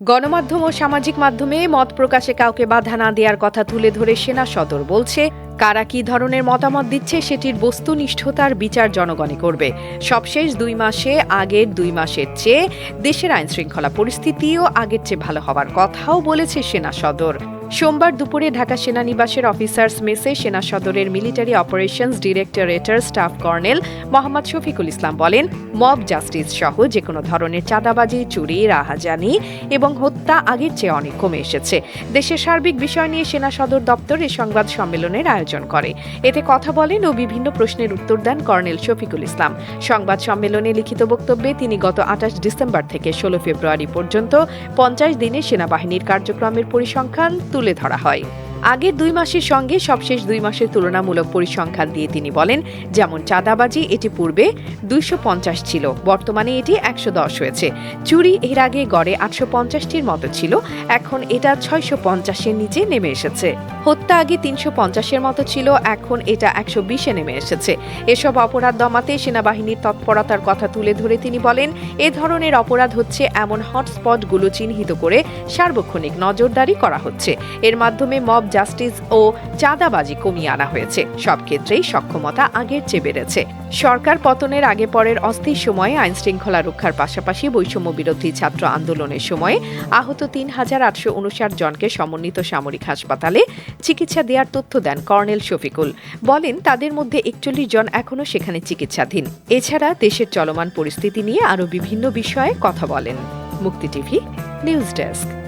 গণমাধ্যম ও সামাজিক মাধ্যমে মত প্রকাশে কাউকে বাধা না দেওয়ার কথা তুলে ধরে সেনা সদর বলছে, কারা কি ধরনের মতামত দিচ্ছে সেটির বস্তুনিষ্ঠতার বিচার জনগণে করবে। সবশেষ দুই মাসে আগের দুই মাসের চেয়ে দেশের আইনশৃঙ্খলা পরিস্থিতিও আগের চেয়ে ভালো হওয়ার কথাও বলেছে সেনা সদর। সোমবার দুপুরে ঢাকা সেনানিবাসের অফিসার্স মেসে সেনা সদরের মিলিটারি অপারেশনস ডিরেক্টরেটর স্টাফ কর্নেল মোহাম্মদ শফিকুল ইসলাম বলেন, মব জাস্টিস সহ যে কোনো ধরনের চাঁদাবাজি, চুরি, রাহাজানি এবং হত্যা আগের চেয়ে অনেক কমে এসেছে। দেশের সার্বিক বিষয় নিয়ে সেনা সদর দপ্তর এই সংবাদ সম্মেলনের আয়োজন করে। এতে কথা বলেন ও বিভিন্ন প্রশ্নের উত্তর দেন কর্নেল শফিকুল ইসলাম। সংবাদ সম্মেলনে লিখিত বক্তব্যে তিনি গত আঠাশ ডিসেম্বর থেকে ষোলো ফেব্রুয়ারি পর্যন্ত পঞ্চাশ দিনে সেনাবাহিনীর কার্যক্রমের পরিসংখ্যান তুলে ধরা হয়। আগের দুই মাসের সঙ্গে সবশেষ দুই মাসের তুলনামূলক পরিসংখ্যান দিয়ে তিনি বলেন, যেমন চাঁদাবাজি, এটি পূর্বে দুইশো পঞ্চাশ ছিল, বর্তমানে এটি একশো দশ হয়েছে। চুরি এর আগে গড়ে আটশো পঞ্চাশটির মতো ছিল, এখন এটা ছয়শো পঞ্চাশের নিচে নেমে এসেছে। হত্যা আগে তিনশো পঞ্চাশের মতো ছিল, এখন এটা একশো বিশে নেমে এসেছে। এসব অপরাধ দমাতে সেনাবাহিনীর তৎপরতার কথা তুলে ধরে তিনি বলেন, এ ধরনের অপরাধ হচ্ছে এমন হটস্পটগুলো চিহ্নিত করে সার্বক্ষণিক নজরদারি করা হচ্ছে। এর মাধ্যমে মব জাস্টিস ও চাঁদাবাজি কমিয়ে আনা হয়েছে। সব ক্ষেত্রেই সক্ষমতা আগের চেয়ে বেড়েছে। সরকার পতনের আগে পরের অস্থির সময়ে আইন শৃঙ্খলা রক্ষার পাশাপাশি বৈষম্য বিরোধী ছাত্র আন্দোলনের সময়ে আহত তিন হাজার আটশো উনষাট জনকে সমন্বিত সামরিক হাসপাতালে চিকিৎসা দেওয়ার তথ্য দেন কর্নেল শফিকুল। বলেন, তাদের মধ্যে একচল্লিশ জন এখনও সেখানে চিকিৎসাধীন। এছাড়া দেশের চলমান পরিস্থিতি নিয়ে আরও বিভিন্ন বিষয়ে কথা বলেন। মুক্তি টিভি, নিউজ ডেস্ক।